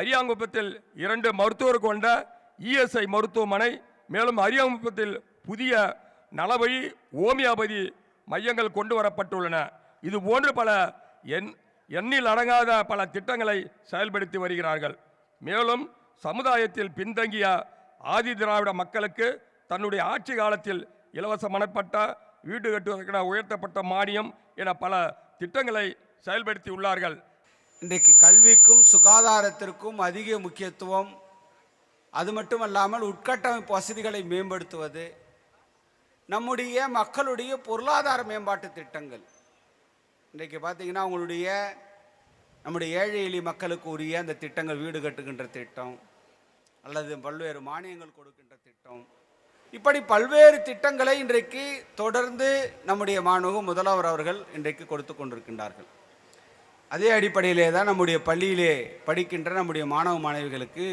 அரியாங்குப்பத்தில் இரண்டு மருத்துவர் கொண்ட இஎஸ்ஐ மருத்துவமனை மேலும் அரியாங்குப்பத்தில் புதிய நலவழி ஓமியோபதி மையங்கள் கொண்டு வரப்பட்டுள்ளன. இது போன்று பல எண் எண்ணில் அடங்காத பல திட்டங்களை செயல்படுத்தி வருகிறார்கள். மேலும் சமுதாயத்தில் பின்தங்கிய ஆதி திராவிட மக்களுக்கு தன்னுடைய ஆட்சி காலத்தில் இலவச மனப்பட்ட வீடு கட்டுவதற்கான உயர்த்தப்பட்ட மானியம் என பல திட்டங்களை செயல்படுத்தி உள்ளார்கள். இன்றைக்கு கல்விக்கும் சுகாதாரத்திற்கும் அதிக முக்கியத்துவம். அது மட்டுமல்லாமல் உட்கட்டமைப்பு வசதிகளை மேம்படுத்துவது. நம்முடைய மக்களுடைய பொருளாதார மேம்பாட்டு திட்டங்கள். இன்றைக்கு பார்த்தீங்கன்னா உங்களுடைய நம்முடைய ஏழை எளிய மக்களுக்கு உரிய அந்த திட்டங்கள் வீடு கட்டுகின்ற திட்டம் அல்லது பல்வேறு மானியங்கள் கொடுக்கின்ற திட்டம். இப்படி பல்வேறு திட்டங்களை இன்றைக்கு தொடர்ந்து நம்முடைய மாணவ முதல்வர் அவர்கள் இன்றைக்கு கொடுத்து கொண்டிருக்கின்றார்கள். அதே அடிப்படையிலே தான் நம்முடைய பள்ளியிலே படிக்கின்ற நம்முடைய மாணவ மாணவிகளுக்கு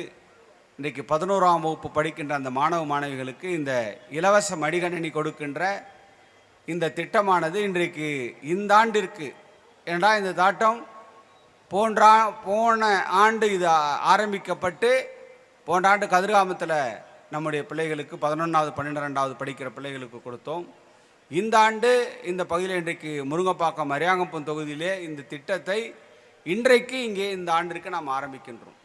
இன்றைக்கு பதினோராம் வகுப்பு படிக்கின்ற அந்த மாணவ மாணவிகளுக்கு இந்த இலவச மடிகணினி கொடுக்கின்ற இந்த திட்டமானது இன்றைக்கு இந்த ஆண்டிற்கு ஏன்னா இந்த தாட்டம் போன்றா போன ஆண்டு இது ஆரம்பிக்கப்பட்டு போன்ற ஆண்டு கதிர்காமத்தில் நம்முடைய பிள்ளைகளுக்கு பதினொன்றாவது பன்னிரெண்டாவது படிக்கிற பிள்ளைகளுக்கு கொடுத்தோம். இந்த ஆண்டு இந்த பகுதியில் இன்றைக்கு முருங்கப்பாக்கம் அரியாங்கப்பம் தொகுதியிலே இந்த திட்டத்தை இன்றைக்கு இங்கே இந்த ஆண்டிற்கு நாம் ஆரம்பிக்கின்றோம்.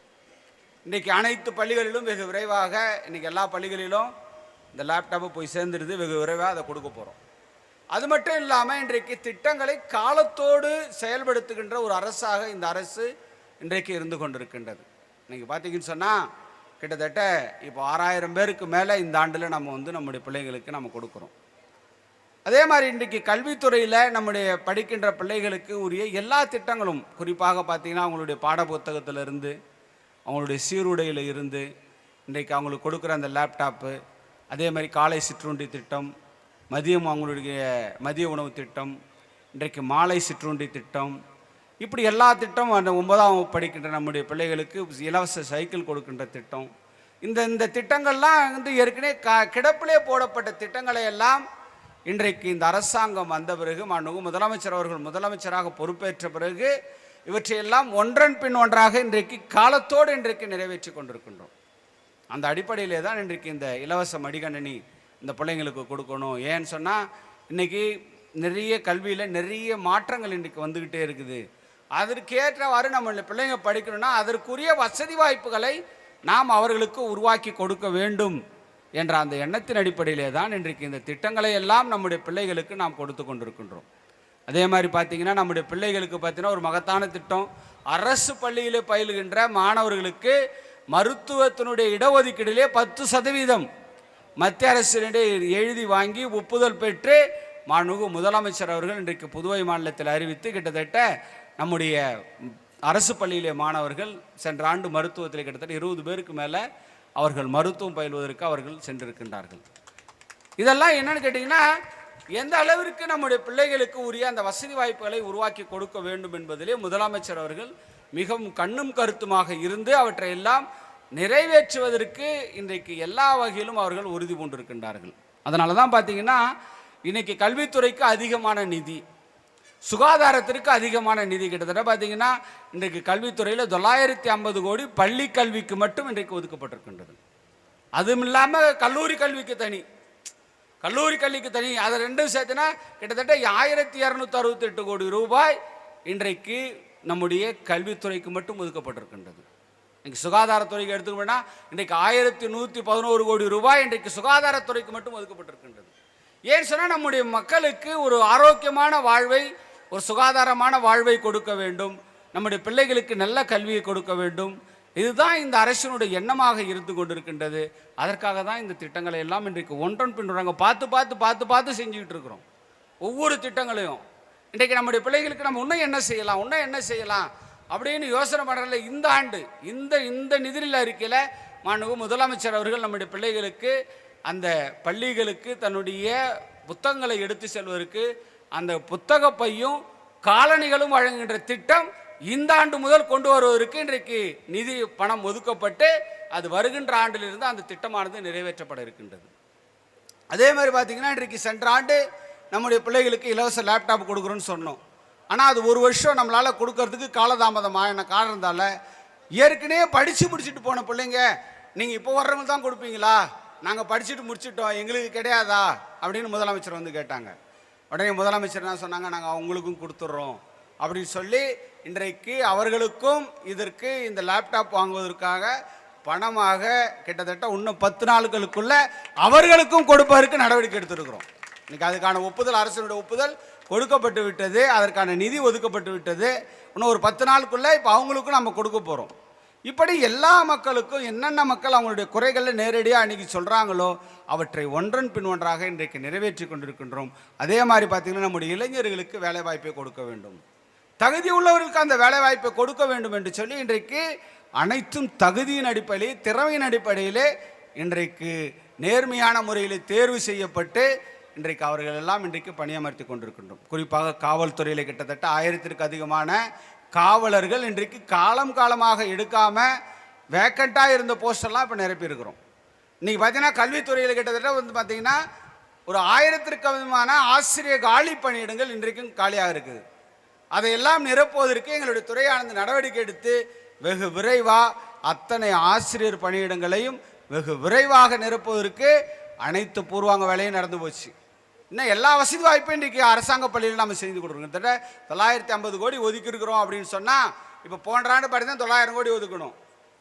இன்றைக்கு அனைத்து பள்ளிகளிலும் வெகு விரைவாக இன்றைக்கி எல்லா பள்ளிகளிலும் இந்த லேப்டாப்பு போய் சேர்ந்துடுது வெகு விரைவாக அதை கொடுக்க போகிறோம் அது மட்டும் இல்லாமல் இன்றைக்கு திட்டங்களை காலத்தோடு செயல்படுத்துகின்ற ஒரு அரசாக இந்த அரசு இன்றைக்கு இருந்து கொண்டிருக்கின்றது. இன்றைக்கி பார்த்தீங்கன்னு சொன்னால் கிட்டத்தட்ட இப்போ ஆறாயிரம் பேருக்கு மேலே இந்த ஆண்டில் நம்ம வந்து நம்முடைய பிள்ளைங்களுக்கு நம்ம கொடுக்குறோம். அதே மாதிரி இன்றைக்கு கல்வித்துறையில் நம்முடைய படிக்கின்ற பிள்ளைகளுக்கு உரிய எல்லா திட்டங்களும் குறிப்பாக பார்த்திங்கன்னா அவங்களுடைய பாட புத்தகத்திலிருந்து அவங்களுடைய சீருடையில் இருந்து இன்றைக்கு அவங்களுக்கு கொடுக்குற அந்த லேப்டாப்பு அதே மாதிரி காலை சிற்றுண்டி திட்டம் மதியம் அவங்களுடைய மதிய உணவு திட்டம் இன்றைக்கு மாலை சிற்றுண்டி திட்டம் இப்படி எல்லா திட்டம் அந்த ஒன்பதாம் படிக்கின்ற நம்முடைய பிள்ளைகளுக்கு இலவச சைக்கிள் கொடுக்கின்ற திட்டம். இந்த இந்த திட்டங்கள்லாம் வந்து ஏற்கனவே க கிடப்பிலே போடப்பட்ட திட்டங்களை எல்லாம் இன்றைக்கு இந்த அரசாங்கம் வந்த பிறகு மாண்புமிகு முதலமைச்சர் அவர்கள் முதலமைச்சராக பொறுப்பேற்ற பிறகு இவற்றையெல்லாம் ஒன்றன் பின் ஒன்றாக இன்றைக்கு காலத்தோடு இன்றைக்கு நிறைவேற்றி கொண்டிருக்கின்றோம். அந்த அடிப்படையிலே தான் இன்றைக்கு இந்த இலவச மடிகணினி இந்த பிள்ளைங்களுக்கு கொடுக்கணும். ஏன்னு சொன்னால் இன்றைக்கி நிறைய கல்வியில் நிறைய மாற்றங்கள் இன்றைக்கு வந்துக்கிட்டே இருக்குது. அதற்கேற்றவாறு நம்ம பிள்ளைங்க படிக்கணும்னா அதற்குரிய வசதி வாய்ப்புகளை நாம் அவர்களுக்கு உருவாக்கி கொடுக்க வேண்டும். என்ற அந்த எண்ணத்தின் அடிப்படையிலே தான் இன்றைக்கு இந்த திட்டங்களை எல்லாம் நம்முடைய பிள்ளைகளுக்கு நாம் கொடுத்து கொண்டிருக்கின்றோம். அதே மாதிரி பார்த்தீங்கன்னா நம்முடைய பிள்ளைகளுக்கு பார்த்தீங்கன்னா ஒரு மகத்தான திட்டம். அரசு பள்ளியிலே பயிலுகின்ற மாணவர்களுக்கு மருத்துவத்தினுடைய இடஒதுக்கீடிலே பத்து சதவீதம். மத்திய அரசினுடைய எழுதி வாங்கி ஒப்புதல் பெற்று மாண்புமிகு முதலமைச்சர் அவர்கள் இன்றைக்கு புதுவை மாநிலத்தில் அறிவித்து கிட்டத்தட்ட நம்முடைய அரசு பள்ளியிலே மாணவர்கள் சென்ற ஆண்டு மருத்துவத்தில் கிட்டத்தட்ட இருபது பேருக்கு மேலே அவர்கள் மருத்துவம் பயில்வதற்கு அவர்கள் சென்றிருக்கின்றார்கள். இதெல்லாம் என்னன்னு கேட்டிங்கன்னா எந்த அளவிற்கு நம்முடைய பிள்ளைகளுக்கு உரிய அந்த வசதி வாய்ப்புகளை உருவாக்கி கொடுக்க வேண்டும் என்பதிலே முதலமைச்சர் அவர்கள் மிகவும் கண்ணும் கருத்துமாக இருந்து அவற்றை எல்லாம் நிறைவேற்றுவதற்கு இன்றைக்கு எல்லா வகையிலும் அவர்கள் உறுதி பூண்டிருக்கின்றார்கள். அதனால தான் பார்த்தீங்கன்னா இன்றைக்கி கல்வித்துறைக்கு அதிகமான நிதி சுகாதாரத்திற்கு அதிகமான நிதி கிட்டத்தட்ட பார்த்தீங்கன்னா இன்றைக்கு கல்வித்துறையில் தொள்ளாயிரத்தி ஐம்பது கோடி பள்ளி கல்விக்கு மட்டும் இன்றைக்கு ஒதுக்கப்பட்டிருக்கின்றது. அதுவும் இல்லாமல் கல்லூரி கல்விக்கு தனி. கல்லூரி கல்விக்கு தனி. அதை ரெண்டும் சேர்த்துனா கிட்டத்தட்ட ஆயிரத்தி இரநூத்தி அறுபத்தெட்டு கோடி ரூபாய் இன்றைக்கு நம்முடைய கல்வித்துறைக்கு மட்டும் ஒதுக்கப்பட்டிருக்கின்றது. இன்றைக்கு சுகாதாரத்துறைக்கு எடுத்துக்கிட்டோம்னா இன்றைக்கு ஆயிரத்தி நூற்றி பதினோரு கோடி ரூபாய் இன்றைக்கு சுகாதாரத்துறைக்கு மட்டும் ஒதுக்கப்பட்டிருக்கின்றது. ஏன் சொன்னால் நம்முடைய மக்களுக்கு ஒரு ஆரோக்கியமான வாழ்வை ஒரு சுகாதாரமான வாழ்வை கொடுக்க வேண்டும். நம்முடைய பிள்ளைகளுக்கு நல்ல கல்வியை கொடுக்க வேண்டும். இதுதான் இந்த அரசினுடைய எண்ணமாக இருந்து கொண்டிருக்கின்றது. அதற்காக தான் இந்த திட்டங்களை எல்லாம் இன்றைக்கு ஒன்றன் பின்னுறாங்க பார்த்து பார்த்து பார்த்து பார்த்து செஞ்சுக்கிட்டு இருக்கிறோம். ஒவ்வொரு திட்டங்களையும். இன்றைக்கு நம்முடைய பிள்ளைகளுக்கு நம்ம இன்னும் என்ன செய்யலாம்? இன்னும் என்ன செய்யலாம்? அப்படின்னு யோசனை பண்ணுறதுல இந்த ஆண்டு இந்த இந்த நிதிநிலை அறிக்கையில் மாண்பு முதலமைச்சர் அவர்கள் நம்முடைய பிள்ளைகளுக்கு அந்த பள்ளிகளுக்கு தன்னுடைய புத்தகங்களை எடுத்து செல்வதற்கு அந்த புத்தக பையும் காலணிகளும் வழங்குகின்ற திட்டம் இந்த ஆண்டு முதல் கொண்டு வருவதற்கு இன்றைக்கு நிதி பணம் ஒதுக்கப்பட்டு அது வருகின்ற ஆண்டிலிருந்து அந்த திட்டமானது நிறைவேற்றப்பட இருக்கின்றது. அதே மாதிரி பார்த்தீங்கன்னா இன்றைக்கு சென்ற ஆண்டு நம்முடைய பிள்ளைகளுக்கு இலவச லேப்டாப் கொடுக்குறோன்னு சொன்னோம். ஆனால் அது ஒரு வருஷம் நம்மளால் கொடுக்கறதுக்கு காலதாமதம் ஆன காரணத்தால் ஏற்கனவே படித்து முடிச்சுட்டு போன பிள்ளைங்க நீங்கள் இப்போ வர்றவங்க தான் கொடுப்பீங்களா? நாங்கள் படிச்சுட்டு முடிச்சிட்டோம் எங்களுக்கு கிடையாதா? அப்படின்னு முதலமைச்சர் வந்து கேட்டாங்க. உடனே முதலமைச்சர் என்ன சொன்னாங்க? நாங்கள் அவங்களுக்கும் கொடுத்துட்றோம் அப்படின்னு சொல்லி இன்றைக்கு அவர்களுக்கும் இதற்கு இந்த லேப்டாப் வாங்குவதற்காக பணமாக கிட்டத்தட்ட இன்னும் பத்து நாட்களுக்குள்ள அவர்களுக்கும் கொடுப்பதற்கு நடவடிக்கை எடுத்திருக்கிறோம். இன்னைக்கு அதுக்கான ஒப்புதல் அரசினுடைய ஒப்புதல் கொடுக்கப்பட்டு விட்டது. அதற்கான நிதி ஒதுக்கப்பட்டு விட்டது. இன்னும் ஒரு பத்து நாளுக்குள்ளே இப்போ அவங்களுக்கும் நம்ம கொடுக்க போகிறோம் இப்படி எல்லா மக்களுக்கும் என்னென்ன மக்கள் அவங்களுடைய குறைகளை நேரடியாக அன்றைக்கி சொல்கிறாங்களோ அவற்றை ஒன்றன் பின் ஒன்றாக இன்றைக்கு நிறைவேற்றி கொண்டிருக்கின்றோம். அதே மாதிரி பார்த்திங்கன்னா நம்முடைய இளைஞர்களுக்கு வேலைவாய்ப்பை கொடுக்க வேண்டும். தகுதி உள்ளவர்களுக்கு அந்த வேலைவாய்ப்பை கொடுக்க வேண்டும் என்று சொல்லி இன்றைக்கு அனைத்தும் தகுதியின் அடிப்படையில் திறமையின் அடிப்படையிலே இன்றைக்கு நேர்மையான முறையில் தேர்வு செய்யப்பட்டு இன்றைக்கு அவர்கள் எல்லாம் இன்றைக்கு பணியமர்த்தி கொண்டிருக்கின்றோம். குறிப்பாக காவல்துறையில் கிட்டத்தட்ட ஆயிரத்திற்கு அதிகமான காவலர்கள் இன்றைக்கு காலம் காலமாக எடுக்காமல் வேக்கண்ட்டாக இருந்த போஸ்டெல்லாம் இப்போ நிரப்பியிருக்கிறோம். இன்றைக்கி பார்த்தீங்கன்னா கல்வித்துறையில் கிட்டத்தட்ட வந்து பார்த்தீங்கன்னா ஒரு ஆயிரத்திற்கு அதிகமான ஆசிரியர் காலி பணியிடங்கள் இன்றைக்கும் காலியாக இருக்குது. அதையெல்லாம் நிரப்புவதற்கு எங்களுடைய துறையானது நடவடிக்கை எடுத்து வெகு விரைவாக அத்தனை ஆசிரியர் பணியிடங்களையும் வெகு விரைவாக நிரப்புவதற்கு அனைத்து பூர்வாங்க வேலையும் நடந்து போச்சு. இன்னும் எல்லா வசதி வாய்ப்பும் இன்றைக்கி அரசாங்க பள்ளியில் நம்ம செய்து கொடுக்குறோம் கிட்டத்தட்ட தொள்ளாயிரத்தி ஐம்பது கோடி ஒதுக்கியிருக்கிறோம் அப்படின்னு சொன்னால் இப்போ போன்ற ஆண்டு பார்த்தீங்கன்னா தொள்ளாயிரம் கோடி ஒதுக்கணும்.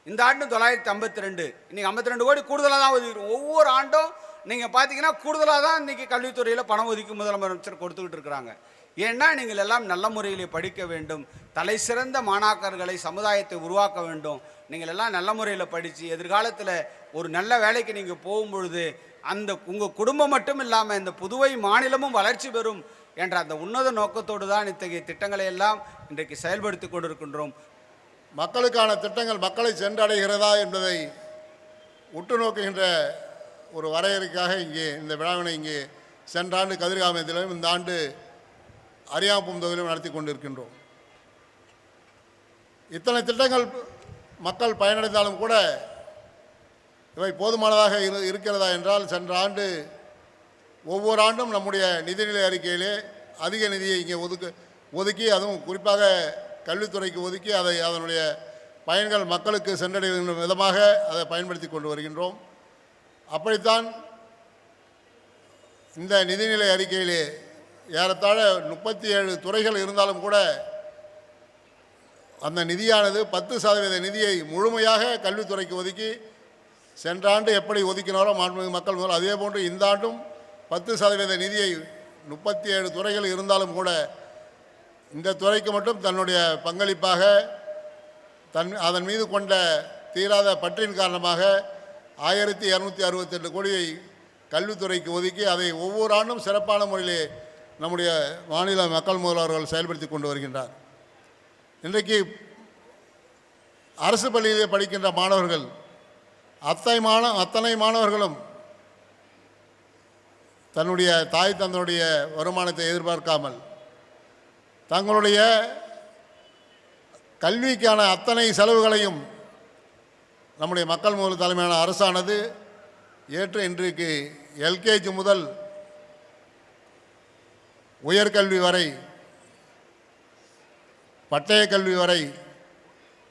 இந்த ஆண்டு தொள்ளாயிரத்தி ஐம்பத்தி ரெண்டு. இன்றைக்கி ஐம்பத்தி ரெண்டு கோடி கூடுதலாக தான் ஒதுக்கிறோம் ஒவ்வொரு ஆண்டும் நீங்கள் பார்த்தீங்கன்னா கூடுதலாக தான் இன்றைக்கி கல்வித்துறையில் பணம் ஒதுக்கி முதலமைச்சர் கொடுத்துக்கிட்டு இருக்கிறாங்க. ஏன்னா நீங்கள் எல்லாம் நல்ல முறையிலே படிக்க வேண்டும். தலை சிறந்த மாணாக்கர்களை சமுதாயத்தை உருவாக்க வேண்டும். நீங்கள் எல்லாம் நல்ல முறையில் படித்து எதிர்காலத்தில் ஒரு நல்ல வேலைக்கு நீங்கள் போகும்பொழுது அந்த உங்கள் குடும்பம் மட்டும் இல்லாமல் இந்த புதுவை மாநிலமும் வளர்ச்சி பெறும் என்ற அந்த உன்னத நோக்கத்தோடு தான் இத்தகைய திட்டங்களை எல்லாம் இன்றைக்கு செயல்படுத்தி கொண்டிருக்கின்றோம். மக்களுக்கான திட்டங்கள் மக்களை சென்றடைகிறதா என்பதை உற்று நோக்குகின்ற ஒரு வரையறைக்காக இங்கே இந்த விழாவினை இங்கே சென்ற ஆண்டு கதிர்காமத்திலும் இந்த ஆண்டு அரியாம்பும் தொகுதியிலும் நடத்தி கொண்டிருக்கின்றோம். இத்தனை திட்டங்கள் மக்கள் பயனடைந்தாலும் கூட இவை போதுமானதாக இரு இருக்கிறதா என்றால் சென்ற ஆண்டு ஒவ்வொரு ஆண்டும் நம்முடைய நிதிநிலை அறிக்கையிலே அதிக நிதியை இங்கே ஒதுக்கு ஒதுக்கி அதுவும் குறிப்பாக கல்வித்துறைக்கு ஒதுக்கி அதை அதனுடைய பயன்கள் மக்களுக்கு சென்றடைகின்ற விதமாக அதை பயன்படுத்தி கொண்டு வருகின்றோம். அப்படித்தான் இந்த நிதிநிலை அறிக்கையிலே ஏறத்தாழ முப்பத்தி ஏழு துறைகள் இருந்தாலும் கூட அந்த நிதியானது பத்து சதவீத நிதியை முழுமையாக கல்வித்துறைக்கு ஒதுக்கி சென்ற ஆண்டு எப்படி ஒதுக்கினாரோ மாண்புமிகு மக்கள் முதல் அதே போன்று இந்த ஆண்டும் பத்து சதவீத நிதியை முப்பத்தி ஏழு துறைகள் இருந்தாலும் கூட இந்த துறைக்கு மட்டும் தன்னுடைய பங்களிப்பாக தன் அதன் மீது கொண்ட தீராத பற்றின் காரணமாக ஆயிரத்தி இரநூத்தி அறுபத்தெட்டு கோடியை கல்வித்துறைக்கு ஒதுக்கி அதை ஒவ்வொரு ஆண்டும் சிறப்பான முறையிலே நம்முடைய மாநில மக்கள் முதல்வர்கள் செயல்படுத்தி கொண்டு வருகின்றார். இன்றைக்கு அரசு பள்ளியிலே படிக்கின்ற மாணவர்கள் அத்தனை மாண அத்தனை மாணவர்களும் தன்னுடைய தாய் தந்தனுடைய வருமானத்தை எதிர்பார்க்காமல் தங்களுடைய கல்விக்கான அத்தனை செலவுகளையும் நம்முடைய மக்கள் முதல் தலைமையான அரசானது ஏற்று இன்றைக்கு எல்கேஜி முதல் உயர்கல்வி வரை பட்டய கல்வி வரை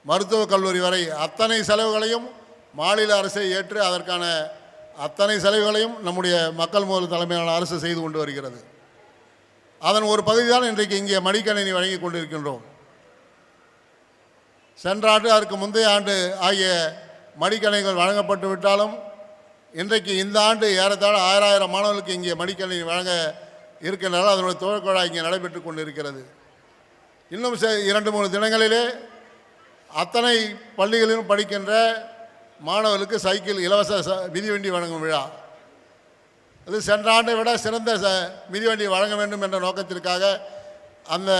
மருத்துவக் கல்லூரி வரை அத்தனை செலவுகளையும் மாநில அரசை ஏற்று அதற்கான அத்தனை செலவுகளையும் நம்முடைய மக்கள் முதல் தலைமையிலான அரசு செய்து கொண்டு வருகிறது. அதன் ஒரு பகுதி தான் இன்றைக்கு இங்கே மடிக்கணினி வழங்கி கொண்டிருக்கின்றோம். சென்ற ஆண்டு அதற்கு முந்தைய ஆண்டு ஆகிய மடிக்கணிகள் வழங்கப்பட்டு விட்டாலும் இன்றைக்கு இந்த ஆண்டு ஏறத்தாழ ஆயிரம் மாணவர்களுக்கு இங்கே மடிக்கணினி வழங்க இருக்கின்றன அதனுடைய துவக்கவிழா இங்கே நடைபெற்று கொண்டிருக்கிறது. இன்னும் இரண்டு மூணு தினங்களிலே அத்தனை பள்ளிகளிலும் படிக்கின்ற மாணவர்களுக்கு சைக்கிள் இலவச ச- மிதிவண்டி வழங்கும் விழா. அது சென்ற ஆண்டை விட சிறந்த ச மிதிவண்டி வழங்க வேண்டும் என்ற நோக்கத்திற்காக அந்த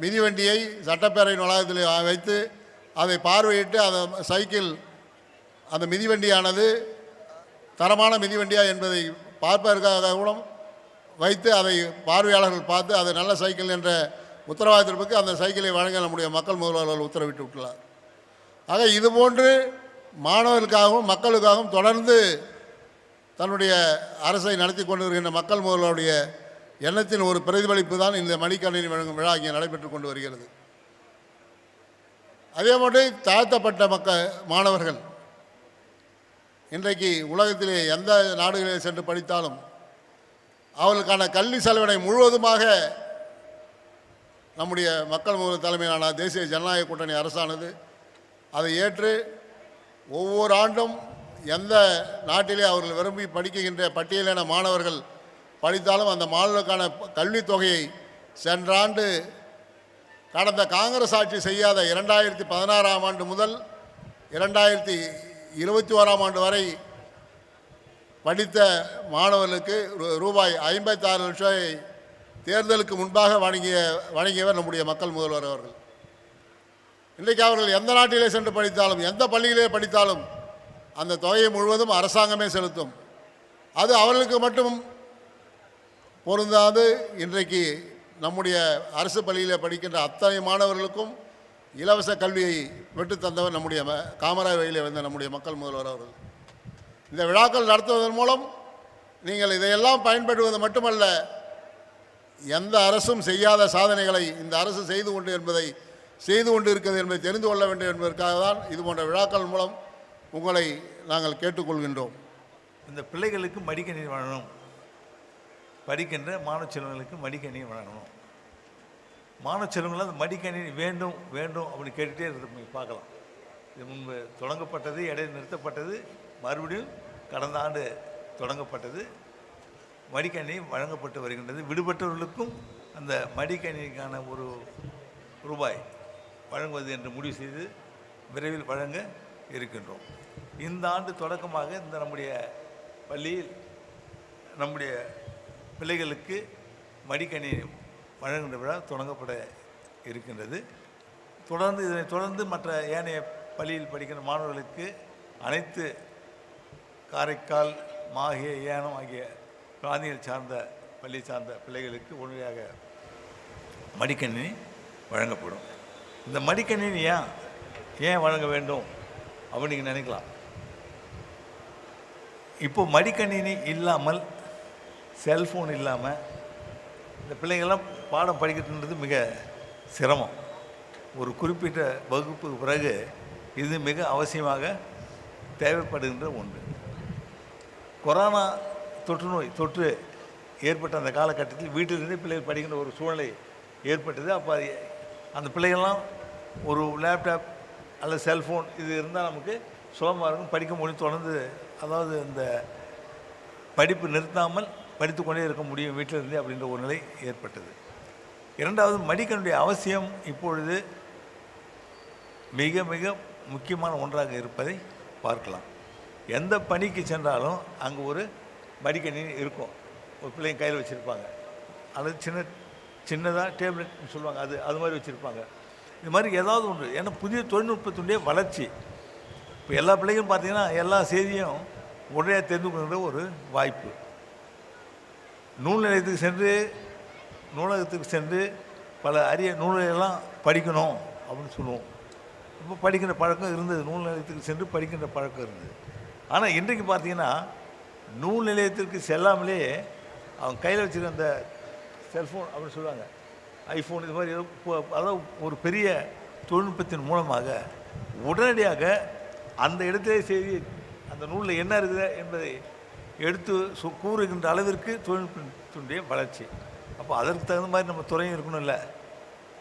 மிதிவண்டியை சட்டப்பேரவை வளாகத்தில் வைத்து அதை பார்வையிட்டு அந்த சைக்கிள் அந்த மிதிவண்டியானது தரமான மிதிவண்டியா என்பதை பார்ப்பதற்காக கூட வைத்து அதை பார்வையாளர்கள் பார்த்து அது நல்ல சைக்கிள் என்ற உத்தரவாதத்திற்கு அந்த சைக்கிளை வழங்க நம்முடைய மக்கள் முதல்வர்கள் உத்தரவிட்டு விட்டுள்ளார். ஆக இதுபோன்று மாணவர்களுக்காகவும் மக்களுக்காகவும் தொடர்ந்து தன்னுடைய அரசை நடத்தி கொண்டு வருகின்ற மக்கள் முதல்வருடைய எண்ணத்தின் ஒரு பிரதிபலிப்பு தான் இந்த மணிக்கணினி வழங்கும் விழா இங்கே நடைபெற்று கொண்டு வருகிறது. அதே மாதிரி தாழ்த்தப்பட்ட மக்க மாணவர்கள் இன்றைக்கு உலகத்திலே எந்த நாடுகளிலே சென்று படித்தாலும் அவர்களுக்கான கல்வி செலவினை முழுவதுமாக நம்முடைய மக்கள் முதல் தலைமையிலான தேசிய ஜனநாயக கூட்டணி அரசானது அதை ஏற்று ஒவ்வொரு ஆண்டும் எந்த நாட்டிலே அவர்கள் விரும்பி படிக்கின்ற பட்டியலின மாணவர்கள் படித்தாலும் அந்த மாணவர்களுக்கான கல்வித் தொகையை சென்ற ஆண்டு கடந்த காங்கிரஸ் ஆட்சி செய்யாத இரண்டாயிரத்தி பதினாறாம் ஆண்டு முதல் இரண்டாயிரத்தி இருபத்தி ஓராம் ஆண்டு வரை படித்த மாணவர்களுக்கு ரூ- ரூபாய் ஐம்பத்தாறு லட்சம் தேர்தலுக்கு முன்பாக வழங்கிய வழங்கியவர் நம்முடைய மக்கள் முதல்வர் அவர்கள். இன்றைக்கு அவர்கள் எந்த நாட்டிலே சென்று படித்தாலும் எந்த பள்ளியிலே படித்தாலும் அந்த தொகையை முழுவதும் அரசாங்கமே செலுத்தும். அது அவர்களுக்கு மட்டும் பொருந்தாது. இன்றைக்கு நம்முடைய அரசு பள்ளியில் படிக்கின்ற அத்தனை மாணவர்களுக்கும் இலவச கல்வியை பெற்றுத்தந்தவர் நம்முடைய காமராஜ் வழியில் வந்த நம்முடைய மக்கள் முதல்வர் அவர்கள். இந்த விழாக்கள் நடத்துவதன் மூலம் நீங்கள் இதையெல்லாம் பயன்படுவது மட்டுமல்ல எந்த அரசும் செய்யாத சாதனைகளை இந்த அரசு செய்து கொண்டு என்பதை செய்து கொண்டு இருக்கிறது என்பதை தெரிந்து கொள்ள வேண்டும் என்பதற்காக தான் இது போன்ற விழாக்கள் மூலம் உங்களை நாங்கள் கேட்டுக்கொள்கின்றோம். இந்த பிள்ளைகளுக்கு மடிக்கணினி வழங்கணும். படிக்கின்ற மாணவ செல்வங்களுக்கு மடிக்கணினி வழங்கணும். மாணவ செல்வங்கள் அந்த மடிக்கணினி வேண்டும் வேண்டும் அப்படின்னு கேட்டுகிட்டே இருந்து பார்க்கலாம். இது முன்பு தொடங்கப்பட்டது இடையில் நிறுத்தப்பட்டது மறுபடியும் கடந்த ஆண்டு தொடங்கப்பட்டது. மடிக்கணினி வழங்கப்பட்டு வருகின்றது. விடுபட்டவர்களுக்கும் அந்த மடிக்கணினிக்கான ஒரு ரூபாய் வழங்குவது என்று முடிவு செய்து விரைவில் வழங்க இருக்கின்றோம். இந்த ஆண்டு தொடக்கமாக இந்த நம்முடைய பள்ளியில் நம்முடைய பிள்ளைகளுக்கு மடிக்கணினி வழங்குகின்ற விழா தொடங்கப்பட இருக்கின்றது. தொடர்ந்து இதனை தொடர்ந்து மற்ற ஏனைய பள்ளியில் படிக்கின்ற மாணவர்களுக்கு அனைத்து காரைக்கால் மாகே ஏனம் ஆகிய பிராந்தியல் சார்ந்த பள்ளி சார்ந்த பிள்ளைகளுக்கு உடனடியாக மடிக்கணினி வழங்கப்படும். இந்த மடிக்கணினி ஏன் ஏன் வழங்க வேண்டும் அப்படின்னு நீங்கள் நினைக்கலாம். இப்போ மடிக்கணினி இல்லாமல் செல்ஃபோன் இல்லாமல் இந்த பிள்ளைங்கள்லாம் பாடம் படிக்கிறதுன்றது மிக சிரமம். ஒரு குறிப்பிட்ட வகுப்புக்கு பிறகு இது மிக அவசியமாக தேவைப்படுகின்ற ஒன்று. கொரோனா தொற்று நோய் தொற்று ஏற்பட்ட அந்த காலகட்டத்தில் வீட்டிலிருந்தே பிள்ளைகள் படிக்கின்ற ஒரு சூழ்நிலை ஏற்பட்டது. அப்போ அது அந்த பிள்ளைகள்லாம் ஒரு லேப்டாப் அல்லது செல்ஃபோன் இது இருந்தால் நமக்கு சுலபமாக இருக்கும். படிக்க முடியும் தொடர்ந்து அதாவது இந்த படிப்பு நிறுத்தாமல் படித்து கொண்டே இருக்க முடியும் வீட்டில் இருந்தே அப்படின்ற ஒரு நிலை ஏற்பட்டது. இரண்டாவது மடிக்கனுடைய அவசியம் இப்பொழுது மிக மிக முக்கியமான ஒன்றாக இருப்பதை பார்க்கலாம். எந்த பணிக்கு சென்றாலும் அங்கே ஒரு மடிக்கணி இருக்கும். ஒரு பிள்ளைங்க கையில் வச்சுருப்பாங்க. அல்லது சின்ன சின்னதாக டேப்லெட்னு சொல்லுவாங்க அது அது மாதிரி வச்சுருப்பாங்க. இது மாதிரி ஏதாவது ஒன்று. ஏன்னா புதிய தொழில்நுட்பத்தினுடைய வளர்ச்சி. இப்போ எல்லா பிள்ளைகளும் பார்த்தீங்கன்னா எல்லா செய்தியும் உடனே தெரிந்து ஒரு வாய்ப்பு. நூல் நிலையத்துக்கு சென்று நூலகத்துக்கு சென்று பல அரிய நூல்களெல்லாம் படிக்கணும் அப்படின்னு சொல்லுவோம். இப்போ படிக்கின்ற பழக்கம் இருந்தது. நூல் நிலையத்துக்கு சென்று படிக்கின்ற பழக்கம் இருந்தது. ஆனால் இன்றைக்கு பார்த்தீங்கன்னா நூல் நிலையத்திற்கு செல்லாமலே அவங்க கையில் வச்சுருக்க அந்த செல்ஃபோன் அப்படின்னு சொல்லுவாங்க ஐஃபோன் இது மாதிரி ஏதோ இப்போ- அதாவது ஒரு பெரிய தொழில்நுட்பத்தின் மூலமாக உடனடியாக அந்த இடத்திலே செய்தி அந்த நூலில் என்ன இருக்குது என்பதை எடுத்து சு- கூறுகின்ற அளவிற்கு தொழில்நுட்பத்தினுடைய வளர்ச்சி. அப்போ அதற்கு தகுந்த மாதிரி நம்ம துறையும் இருக்கணும் இல்லை.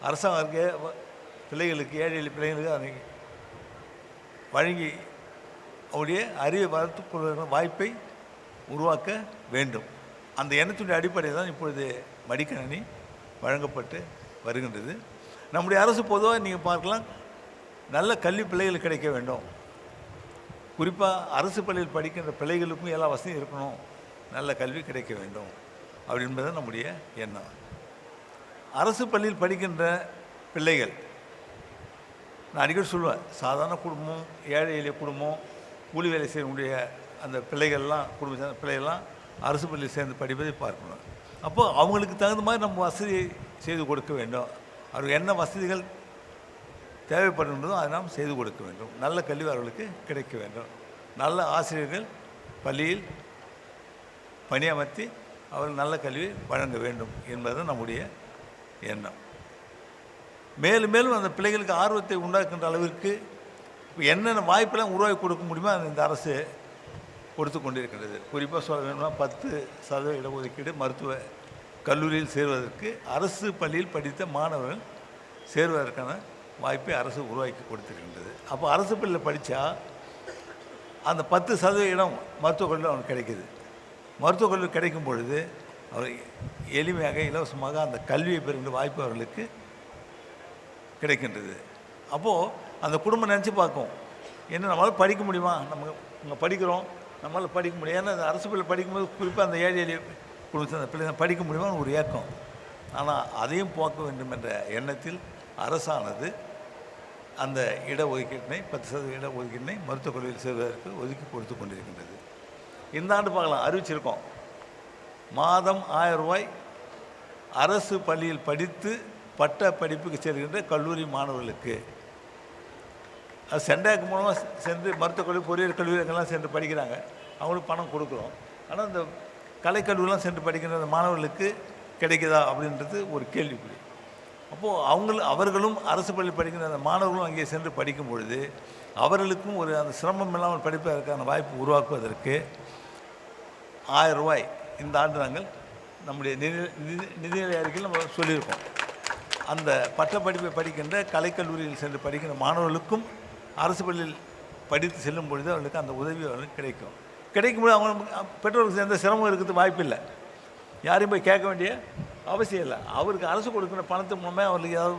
அரசாங்கம் இருக்க பிள்ளைகளுக்கு ஏழை எளிய பிள்ளைகளுக்கு அதை வழங்கி அவருடைய அறிவை வளர்த்து கொள்வதற்கான வாய்ப்பை உருவாக்க வேண்டும். அந்த எண்ணத்தினுடைய அடிப்படையில் தான் இப்பொழுது மடிக்கணினி வழங்கப்பட்டு வருகின்றது. நம்முடைய அரசு பொதுவாக நீங்கள் பார்க்கலாம் நல்ல கல்வி பிள்ளைகள் கிடைக்க வேண்டும். குறிப்பாக அரசு பள்ளியில் படிக்கின்ற பிள்ளைகளுக்கும் எல்லா வசதியும் இருக்கணும். நல்ல கல்வி கிடைக்க வேண்டும் அப்படி என்பது நம்முடைய எண்ணம். அரசு பள்ளியில் படிக்கின்ற பிள்ளைகள் நான் அடிக்கடி சொல்லுவேன் சாதாரண குடும்பம் ஏழை எளிய குடும்பம் கூலி வேலை செய்யக்கூடிய அந்த பிள்ளைகள்லாம் குடும்ப சேர்ந்த பிள்ளைகள்லாம் அரசு பள்ளியில் சேர்ந்து படிப்பதை பார்க்கணும். அப்போ அவங்களுக்கு தகுந்த மாதிரி நம்ம வசதி செய்து கொடுக்க வேண்டும். அவருக்கு என்ன வசதிகள் தேவைப்படுகின்றதோ அதை நாம் செய்து கொடுக்க வேண்டும். நல்ல கல்வி அவர்களுக்கு கிடைக்க வேண்டும். நல்ல ஆசிரியர்கள் பள்ளியில் பணியமர்த்தி அவர்கள் நல்ல கல்வி வழங்க வேண்டும் என்பது நம்முடைய எண்ணம். மேலும் மேலும் அந்த பிள்ளைகளுக்கு ஆர்வத்தை உண்டாக்குகின்ற அளவிற்கு என்னென்ன வாய்ப்பெல்லாம் உருவாக்கி கொடுக்க முடியுமோ அந்த இந்த அரசு கொடுத்து கொண்டிருக்கிறது குறிப்பாக சொல்ல வேணும்னா பத்து சதவீத இடஒதுக்கீடு மருத்துவ கல்லூரியில் சேர்வதற்கு அரசு பள்ளியில் படித்த மாணவர்கள் சேர்வதற்கான வாய்ப்பை அரசு உருவாக்கி கொடுத்துருக்கின்றது. அப்போ அரசு பள்ளியில் படித்தா அந்த பத்து சதவீத இடம் மருத்துவக் கல்லூரி அவனுக்கு கிடைக்கிது. மருத்துவக் கல்லூரி கிடைக்கும் பொழுது அவர் எளிமையாக இலவசமாக அந்த கல்வியை பெறுகின்ற வாய்ப்பு அவர்களுக்கு கிடைக்கின்றது. அப்போது அந்த குடும்பம் நினச்சி பார்க்கும். என்ன நம்மளால் படிக்க முடியுமா? நம்ம இங்கே படிக்கிறோம். நம்மளால் படிக்க முடியும். ஏன்னா அந்த அரசு பள்ளியில் படிக்கும்போது குறிப்பாக அந்த ஏழை எளிய குடும்பத்தில் அந்த பிள்ளைங்க படிக்க முடியுமான்னு ஒரு ஏக்கம். ஆனால் அதையும் போக்க வேண்டும் என்ற எண்ணத்தில் அரசானது அந்த இடஒதுக்கீட்டினை பத்து சதவீத இடஒதுக்கீட்டினை மருத்துவக் கல்லூரியில் சேர்வதற்கு ஒதுக்கி கொடுத்து கொண்டிருக்கின்றது. இந்த ஆண்டு பார்க்கலாம். அறிவிச்சிருக்கோம். மாதம் ஆயிரம் ரூபாய் அரசு பள்ளியில் படித்து பட்ட படிப்புக்கு சேர்கின்ற கல்லூரி மாணவர்களுக்கு. சென்டாக்கு மூலமாக சென்று மருத்துவக் கல்லூரி பொறியியல் கல்லூரி சென்று படிக்கிறாங்க. அவங்களுக்கு பணம் கொடுக்குறோம். ஆனால் இந்த கலைக்கல்லூரிலாம் சென்று படிக்கிற அந்த மாணவர்களுக்கு கிடைக்குதா அப்படின்றது ஒரு கேள்விக்குறி. அப்போது அவங்களும் அவர்களும் அரசு பள்ளி படிக்கிற அந்த மாணவர்களும் அங்கே சென்று படிக்கும் பொழுது அவர்களுக்கும் ஒரு அந்த சிரமம் இல்லாமல் படிப்பதற்கான வாய்ப்பு உருவாக்குவதற்கு ஆயிரம் ரூபாய் இந்த ஆண்டு நாங்கள் நம்முடைய நிதி நிதி நிதிநிலை அறிக்கையில் நம்ம சொல்லியிருக்கோம். அந்த பட்டப்படிப்பை படிக்கின்ற கலைக்கல்லூரியில் சென்று படிக்கின்ற மாணவர்களுக்கும் அரசு பள்ளியில் படித்து செல்லும் பொழுது அவர்களுக்கு அந்த உதவி அவர்களுக்கு கிடைக்கும். கிடைக்கும்போது அவங்க பெற்றோருக்கு எந்த சிரமம் இருக்கிறது வாய்ப்பில்லை யாரையும் போய் கேட்க வேண்டிய அவசியம் இல்லை. அவருக்கு அரசு கொடுக்கிற பணத்து மூலமே அவர்களுக்கு ஏதாவது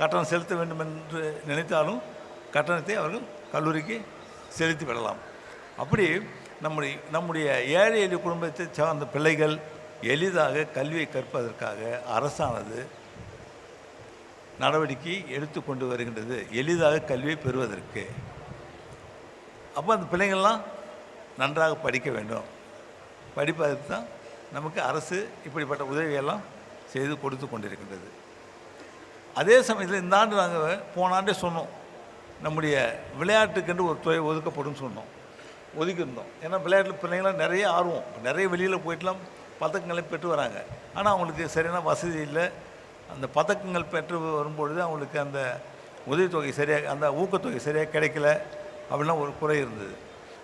கட்டணம் செலுத்த வேண்டும் என்று நினைத்தாலும் கட்டணத்தை அவர்கள் கல்லூரிக்கு செலுத்தி விடலாம். அப்படி நம்முடைய நம்முடைய ஏழை எளிய குடும்பத்தை சார்ந்த பிள்ளைகள் எளிதாக கல்வியை கற்பதற்காக அரசானது நடவடிக்கை எடுத்துக்கொண்டு வருகின்றது. எளிதாக கல்வியை பெறுவதற்கு. அப்போ அந்த பிள்ளைங்கள்லாம் நன்றாக படிக்க வேண்டும். படிப்பதற்கு தான் நமக்கு அரசு இப்படிப்பட்ட உதவியெல்லாம் செய்து கொடுத்து கொண்டிருக்கின்றது. அதே சமயத்தில் இந்த ஆண்டு நாங்கள் போன ஆண்டே சொன்னோம். நம்முடைய விளையாட்டுக்கென்று ஒரு துறை ஒதுக்கப்படும் சொன்னோம். ஒதுக்கியிருந்தோம். ஏன்னா விளையாட்டில் பிள்ளைங்களாம் நிறைய ஆர்வம். நிறைய வெளியில் போயிட்டுலாம் பதக்கங்களை பெற்று வராங்க. ஆனால் அவங்களுக்கு சரியான வசதி இல்லை. அந்த பதக்கங்கள் பெற்று வரும்பொழுது அவங்களுக்கு அந்த உதவித்தொகை சரியாக அந்த ஊக்கத்தொகை சரியாக கிடைக்கல அப்படிலாம் ஒரு குறை இருந்தது.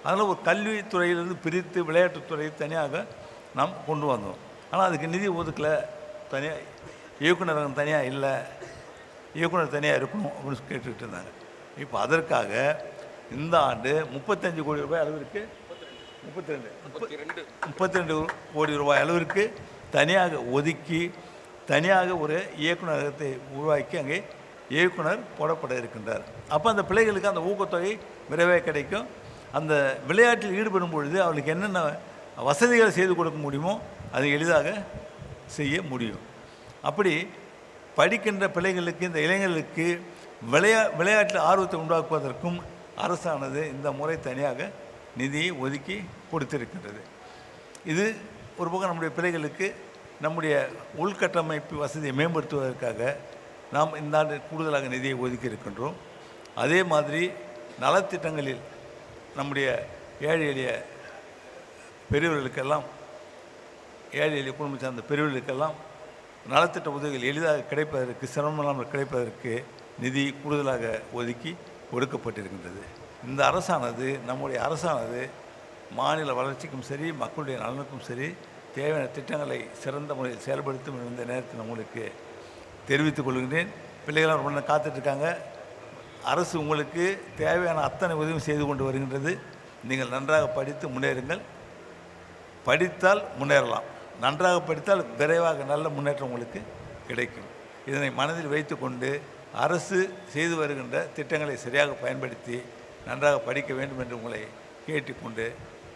அதனால் ஒரு கல்வித்துறையிலிருந்து பிரித்து விளையாட்டுத்துறையை தனியாக நாம் கொண்டு வந்தோம். ஆனால் அதுக்கு நிதி ஒதுக்கலை தனியாக இயக்குநரகம் தனியாக இல்லை இயக்குனர் தனியாக இருக்கணும் அப்படின்னு கேட்டுக்கிட்டு இருந்தாங்க. இப்போ அதற்காக இந்த ஆண்டு முப்பத்தஞ்சு கோடி ரூபாய் அளவிற்கு முப்பத்தி ரெண்டு. முப்பத்தி ரெண்டு கோடி ரூபாய் அளவிற்கு தனியாக ஒதுக்கி தனியாக ஒரு இயக்குநரகத்தை உருவாக்கி அங்கே இயக்குனர் போடப்பட இருக்கின்றார். அப்போ அந்த பிள்ளைகளுக்கு அந்த ஊக்கத்தொகை விரைவாக கிடைக்கும். அந்த விளையாட்டில் ஈடுபடும் பொழுது அவளுக்கு என்னென்ன வசதிகளை செய்து கொடுக்க முடியுமோ அதை எளிதாக செய்ய முடியும். அப்படி படிக்கின்ற பிள்ளைகளுக்கு இந்த இளைஞர்களுக்கு விளையா விளையாட்டில் ஆர்வத்தை உண்டாக்குவதற்கும் அரசானது இந்த முறை தனியாக நிதியை ஒதுக்கி கொடுத்திருக்கின்றது. இது ஒரு பக்கம் நம்முடைய பிள்ளைகளுக்கு நம்முடைய உள்கட்டமைப்பு வசதியை மேம்படுத்துவதற்காக நாம் இந்த ஆண்டு கூடுதலாக நிதியை ஒதுக்கி இருக்கின்றோம். அதே மாதிரி நலத்திட்டங்களில் நம்முடைய ஏழை எளிய பெரியவர்களுக்கெல்லாம் ஏழை எளிய குடும்பம் சார்ந்த பெரியவர்களுக்கெல்லாம் நலத்திட்ட உதவிகள் எளிதாக கிடைப்பதற்கு சிரமம் இல்லாமல் கிடைப்பதற்கு நிதி கூடுதலாக ஒதுக்கி கொடுக்கப்பட்டிருக்கின்றது இந்த அரசானது நம்முடைய அரசானது மாநில வளர்ச்சிக்கும் சரி மக்களுடைய நலனுக்கும் சரி தேவையான திட்டங்களை சிறந்த முறையில் செயல்படுத்தும் இந்த நேரத்தில் உங்களுக்கு தெரிவித்துக் கொள்கின்றேன். பிள்ளைகளாம் ரொம்ப நேரம் காத்துட்ருக்காங்க. அரசு உங்களுக்கு தேவையான அத்தனை உதவியும் செய்து கொண்டு வருகின்றது. நீங்கள் நன்றாக படித்து முன்னேறுங்கள். படித்தால் முன்னேறலாம். நன்றாக படித்தால் விரைவாக நல்ல முன்னேற்றம் உங்களுக்கு கிடைக்கும். இதனை மனதில் வைத்துக்கொண்டு அரசு செய்து வருகின்ற திட்டங்களை சரியாக பயன்படுத்தி நன்றாக படிக்க வேண்டும் என்று உங்களை கேட்டுக்கொண்டு